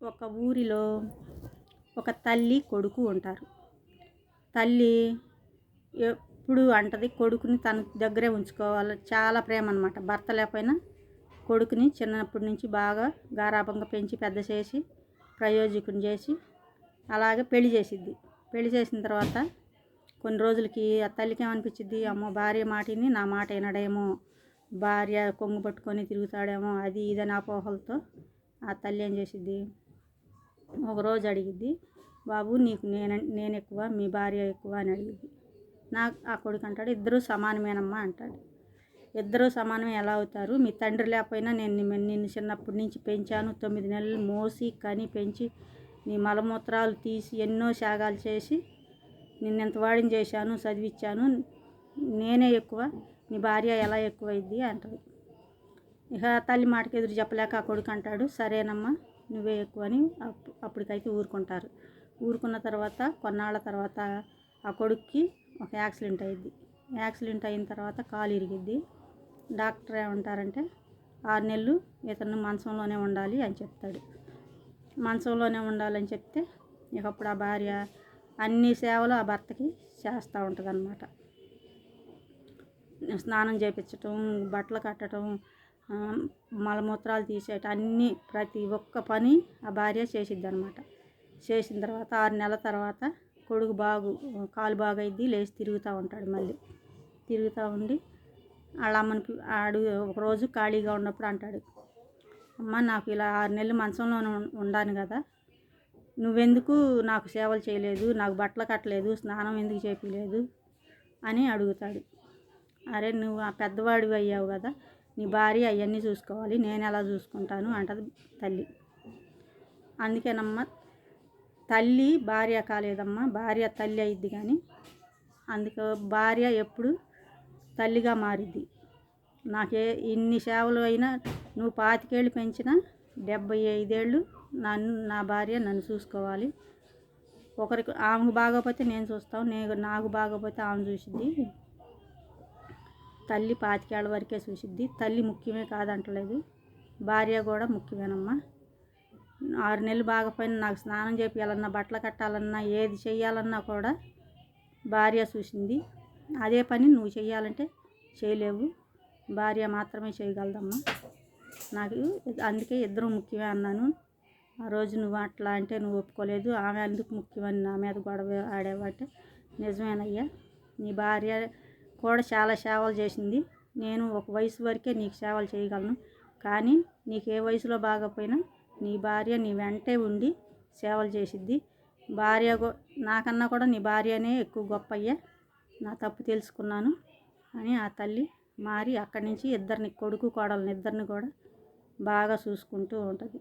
ఒక ఊరిలో ఒక తల్లి కొడుకు ఉంటారు. తల్లి ఎప్పుడు అంటది కొడుకుని తన దగ్గరే ఉంచుకోవాలి. చాలా ప్రేమ అనమాట భర్త లేకపోయినా కొడుకుని చిన్నప్పటి నుంచి బాగా గారాభంగా పెంచి పెద్ద చేసి ప్రయోజకుని చేసి అలాగే పెళ్ళి చేసిద్ది. పెళ్ళి చేసిన తర్వాత కొన్ని రోజులకి ఆ తల్లికి ఏమనిపించింది అమ్మో భార్య మాటిని నా మాట వినడేమో భార్య కొంగు పట్టుకొని తిరుగుతాడేమో అది ఇదని అపోహలతో ఆ తల్లి ఏం చేసిద్ది? ఒకరోజు అడిగిద్ది బాబు నీకు నేను నేను ఎక్కువ మీ భార్య ఎక్కువ అని అడిగింది నాకు ఆ కొడుకు అంటాడు ఇద్దరూ సమానమేనమ్మా అంటాడు. ఇద్దరు సమానమే ఎలా అవుతారు? మీ తండ్రి లేకపోయినా నేను నిన్ను చిన్నప్పటి నుంచి పెంచాను తొమ్మిది నెలలు మోసి కని పెంచి నీ మలమూత్రాలు తీసి ఎన్నో శాగాలు చేసి నిన్ను ఎంత వాడిని చేశాను చదివించాను నేనే ఎక్కువ నీ భార్య ఎలా ఎక్కువ అయింది అంటది. ఇక తల్లి మాటకి ఎదురు చెప్పలేక ఆ కొడుకు అంటాడు సరేనమ్మా నువ్వే ఎక్కువ అని అప్పటికైతే ఊరుకుంటారు. ఊరుకున్న తర్వాత కొన్నాళ్ళ తర్వాత ఆ కొడుక్కి ఒక యాక్సిడెంట్ అయ్యిద్ది. యాక్సిడెంట్ అయిన తర్వాత కాలు ఇరిగిద్ది. డాక్టర్ ఏమంటారంటే ఆరు నెలలు ఇతను మంచంలోనే ఉండాలి అని చెప్తాడు. మంచంలోనే ఉండాలని చెప్తే ఇక అప్పుడు ఆ భార్య అన్ని సేవలు ఆ భర్తకి చేస్తూ ఉంటుంది అనమాట స్నానం చేయించటం బట్టలు కట్టడం మలమూత్రాలు తీసేట అన్నీ ప్రతి ఒక్క పని ఆ భార్య చేసిద్ది అనమాట చేసిన తర్వాత ఆరు నెలల తర్వాత కొడుకు బాగు కాలు బాగైద్ది లేచి తిరుగుతూ ఉంటాడు మళ్ళీ. తిరుగుతూ ఉండి వాళ్ళ అమ్మని ఆడు ఒకరోజు ఖాళీగా ఉన్నప్పుడు అంటాడు అమ్మ నాకు ఇలా ఆరు నెలలు మంచంలోనే ఉండాను కదా. నువ్వెందుకు నాకు సేవలు చేయలేదు నాకు బట్టలు కట్టలేదు స్నానం ఎందుకు చేయలేదు అని అడుగుతాడు. అరే నువ్వు ఆ పెద్దవాడివి అయ్యావు కదా నీ భార్య అవన్నీ చూసుకోవాలి నేను ఎలా చూసుకుంటాను అంటది తల్లి. అందుకేనమ్మా తల్లి భార్య కాలేదమ్మా భార్య తల్లి అయింది కానీ అందుకు భార్య ఎప్పుడు తల్లిగా మారిద్ది. నాకే ఇన్ని సేవలు అయినా నువ్వు పాతికేళ్ళు పెంచినా డెబ్బై ఐదేళ్ళు నన్ను నా భార్య నన్ను చూసుకోవాలి. ఒకరికి ఆమెకు బాగోపోతే నేను చూస్తాను నేను నాకు బాగోపోతే ఆమె చూసిద్ది. తల్లి పాతికేళ్ళ వరకే చూసిద్ది. తల్లి ముఖ్యమే కాదంటలేదు. భార్య కూడా ముఖ్యమేనమ్మా. ఆరు నెలలు బాగపోయినా నాకు స్నానం చేపించాలన్నా బట్టలు కట్టాలన్నా ఏది చేయాలన్నా కూడా భార్య చూసింది. అదే పని నువ్వు చేయాలంటే చేయలేవు. భార్య మాత్రమే చేయగలదమ్మా. నాకు అందుకే ఇద్దరు ముఖ్యమే అన్నాను. ఆ రోజు నువ్వు అట్లా అంటే నువ్వు ఒప్పుకోలేదు. ఆమె ఎందుకు ముఖ్యమని నా మీద గొడవ ఆడేవంటే. నిజమేనయ్యా. నీ భార్య కూడా చాలా సేవలు చేసింది. నేను ఒక వయసు వరకే నీకు సేవలు చేయగలను. కానీ నీకు ఏ వయసులో బాగపోయినా నీ భార్య నీ వెంటే ఉండి సేవలు చేసిద్ది. భార్య నాకన్నా కూడా నీ భార్యనే ఎక్కువ గొప్ప అయ్యా. నా తప్పు తెలుసుకున్నాను అని ఆ తల్లి మారి అక్కడి నుంచి ఇద్దరిని కొడుకు కోడలని ఇద్దరిని కూడా బాగా చూసుకుంటూ ఉంటుంది.